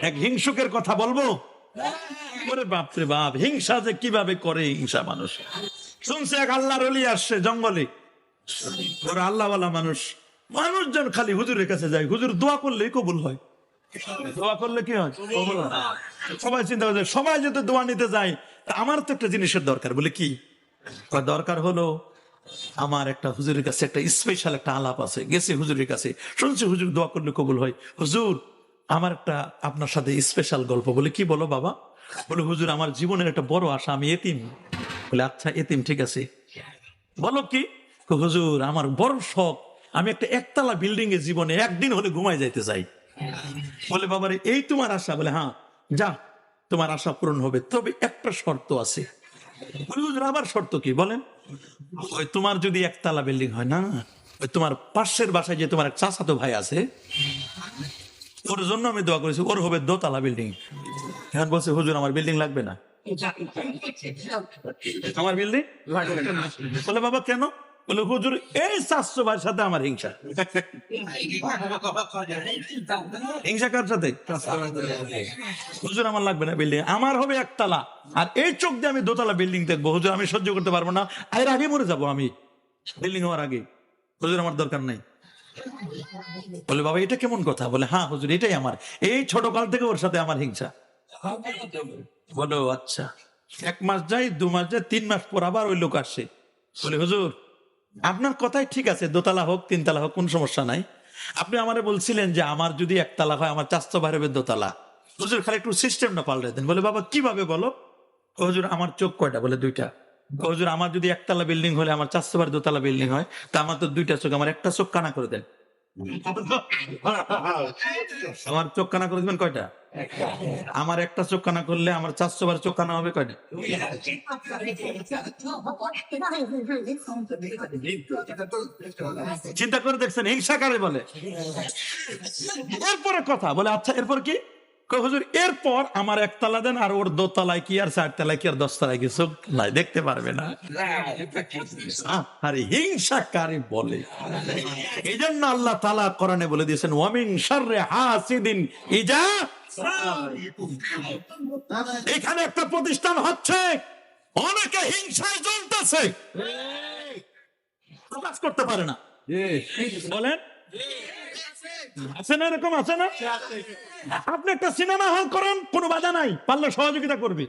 এক হিংসুকের কথা বলব? ওরে বাপরে বাপ, হিংসা যে কীভাবে করে হিংসা মানুষ? শুনছে এক আল্লাহর আসছে জঙ্গলে। ওরা আল্লাহওয়ালা মানুষ। মানুষজন খালি হুজুরের কাছে যায়। হুজুর দোয়া করলেই কবুল হয়। দোয়া করলে হয়? হয়। সবাই চিন্তা সবাই যদি দোয়া নিতে যায়, তা আমার তো একটা জিনিসের দরকার, বলে কি? দরকার হলো আমার একটা হুজুরের কাছে একটা স্পেশাল একটা আলাপ আছে। গেছি হুজুরের কাছে। শুনছি হুজুর দোয়া করলে কবুল হয়। হুজুর আমার একটা আপনার সাথে স্পেশাল গল্প বলে। কি বলো বাবা? বলে, হুজুর, আমার জীবনের একটা বড় আশা, আমি এতিম। বলে আচ্ছা এতিম, ঠিক আছে। বলো কি? হুজুর, আমার বড় শখ, আমি একটা একতলা বিল্ডিং এ জীবনে একদিন হলে ঘুমাই যাইতে চাই। বলে, বাবারে, এই তোমার আশা? বলে হ্যাঁ যা, তোমার আশা পূরণ হবে, তবে একটা শর্ত আছে। হুজুর, আবার শর্ত কি? বলেন, ওই তোমার যদি একতলা বিল্ডিং হয় না, ওই তোমার পাশের বাসায় যে তোমার চাচাতো ভাই আছে ওর জন্য আমি দোয়া করেছি, ওর হবে দোতলা বিল্ডিং এখন বলছে, হুজুর, আমার বিল্ডিং লাগবে না। আমার বিল্ডিং বলে, বাবা, কেন? বলে, হুজুর, এই চারশো সাথে আমার হিংসা। হিংসা কার সাথে? হুজুর, আমার লাগবে না বিল্ডিং আমার হবে একতলা। আর এই চোখ দিয়ে আমি দোতলা বিল্ডিং দেখব। হুজুর, আমি সহ্য করতে পারব না। এর আগে মরে যাব আমি। বিল্ডিং হওয়ার আগে। হুজুর, আমার দরকার নাই। বলে, বাবা, এটা কেমন কথা? বলে হ্যাঁ হুজুর, এটাই আমার। এই ছোট কাল থেকে ওর সাথে আমার হিংসা। বলো আচ্ছা। এক মাস যাই দু মাস যাই তিন মাস পর আবার ওই লোক আসছে বলে, হুজুর, আপনার কথাই ঠিক আছে, দোতলা হোক, তিনতলা হোক, কোন সমস্যা নাই। আপনি আমারে বলছিলেন যে আমার যদি একতলা হয়, আমার চাস্ত বাইরে দোতলা। হুজুর, খালি একটু সিস্টেমটা পাল্টে দেন। বলে, বাবা, কীভাবে বলো? হুজুর, আমার চোখ কয়টা? বলে, দুইটা। হুজুর, আমার যদি একতলা বিল্ডিং হলে, আমার চারশো বার দোতলা বিল্ডিং হয়, তা আমার তো দুইটা চোখ, আমার একটা চোখ কানা করে দেন। আমার চোখ কানা করে দিবেন কয়টা? আমার একটা চোখ কানা করলে আমার চারশো বার চোখ কানা হবে কয়টা? চিন্তা করে দেখছেন, হিংসা কারে বলে? এরপরে কথা, বলে আচ্ছা এরপর কি? হুজুর এরপর আমার একতলা দেন আর ওর দোতলায় কি আর কি আর দশ তলায় কি নাই? দেখতে পারবে না। আরে হিংসা কারে বলে? এই জন্য আল্লাহ তালা কোরআনে বলে দিয়েছেন হাসিদিন ইজা এখানে একটা প্রতিষ্ঠান হচ্ছে অনেকে হিংসায় জ্বলতেছে। প্রকাশ করতে পারে না। বলেন। আছে না এরকম, আছে না? আপনি একটা সিনেমা হল করেন, কোনো বাধা নাই, পারলে সহযোগিতা করবে।